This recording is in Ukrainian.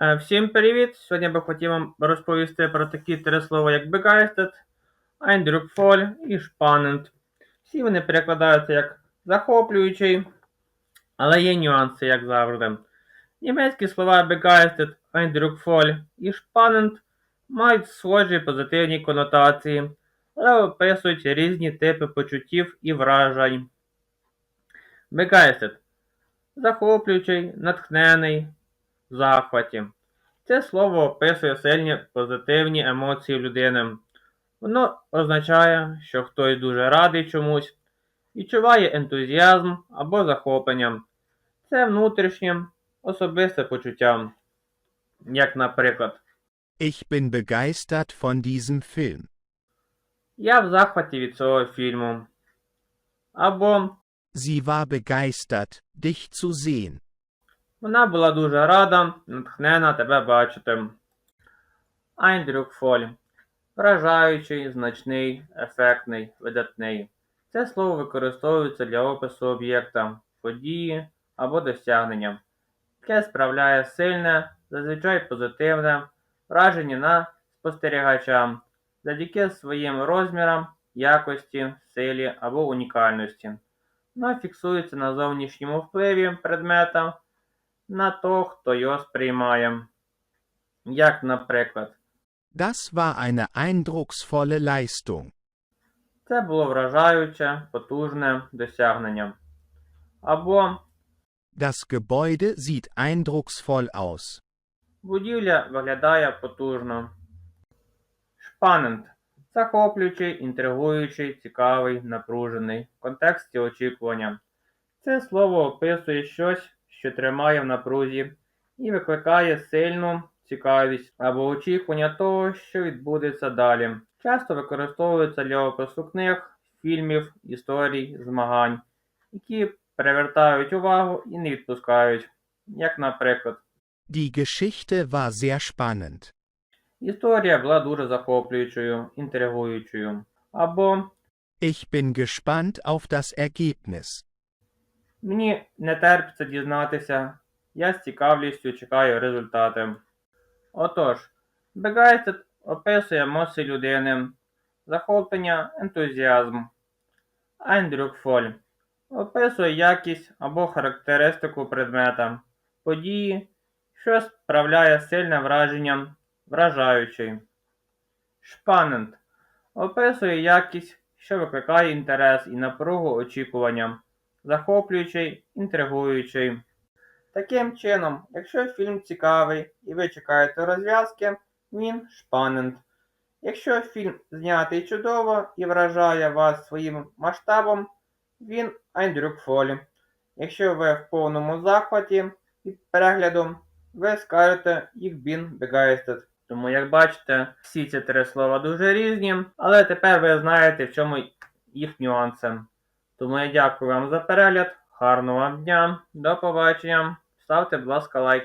Е, Всім привіт! Сьогодні би хотів вам розповісти про такі три слова, як begeistert, eindrucksvoll і spannend. Всі вони перекладаються як захоплюючий, але є нюанси, як завжди. Німецькі слова begeistert, eindrucksvoll і spannend мають схожі позитивні конотації, але описують різні типи почуттів і вражень. Begeistert – захоплюючий, натхнений, захваті. Це слово описує сильні позитивні емоції людини. Воно означає, що хтось дуже радий чомусь, відчуває ентузіазм або захоплення. Це внутрішнє, особисте почуття. Як, наприклад, Ich bin begeistert von diesem Film. я в захваті від цього фільму. Або Sie war begeistert, dich zu sehen. Вона була дуже рада, натхнена тебе бачити. Eindrucksvoll – вражаючий, значний, ефектний, видатний. Це слово використовується для опису об'єкта, події або досягнення, яке справляє сильне, зазвичай позитивне враження на спостерігача завдяки своїм розмірам, якості, силі або унікальності. Воно фіксується на зовнішньому впливі предмета на того, хто його сприймає. Як, наприклад, Das war eine eindrucksvolle Leistung. це було вражаюче, потужне досягнення. Або Das Gebäude sieht eindrucksvoll aus. будівля виглядає потужно. Шпанент захоплюючий, інтригуючий, цікавий, напружений в контексті очікування. Це слово описує щось, що тримає в напрузі і викликає сильну цікавість або очікування того, що відбудеться далі. Часто використовується для опису книг, фільмів, історій, змагань, які привертають увагу і не відпускають. Як, наприклад, Die Geschichte war sehr spannend. історія була дуже захоплюючою, інтригуючою. Або Ich bin gespannt auf das Ergebnis. Мені не терпиться дізнатися, я з цікавістю чекаю результати. Отож, Begeistert описує емоції людини, захоплення, ентузіазм. Eindrucksvoll описує якість або характеристику предмета, події, що справляє сильне враження, вражаючий. Spannend описує якість, що викликає інтерес і напругу очікування захоплюючий, інтригуючий. Таким чином, якщо фільм цікавий і ви чекаєте розв'язки, він шпанент. Якщо фільм знятий чудово і вражає вас своїм масштабом, він eindrucksvoll. Якщо ви в повному захваті від перегляду, ви скажете «Ich bin begeistert». Тому, як бачите, всі ці три слова дуже різні, але тепер ви знаєте, в чому їх нюанси. Тому я дякую вам за перегляд. Гарного вам дня. До побачення. Ставте, будь ласка, лайки.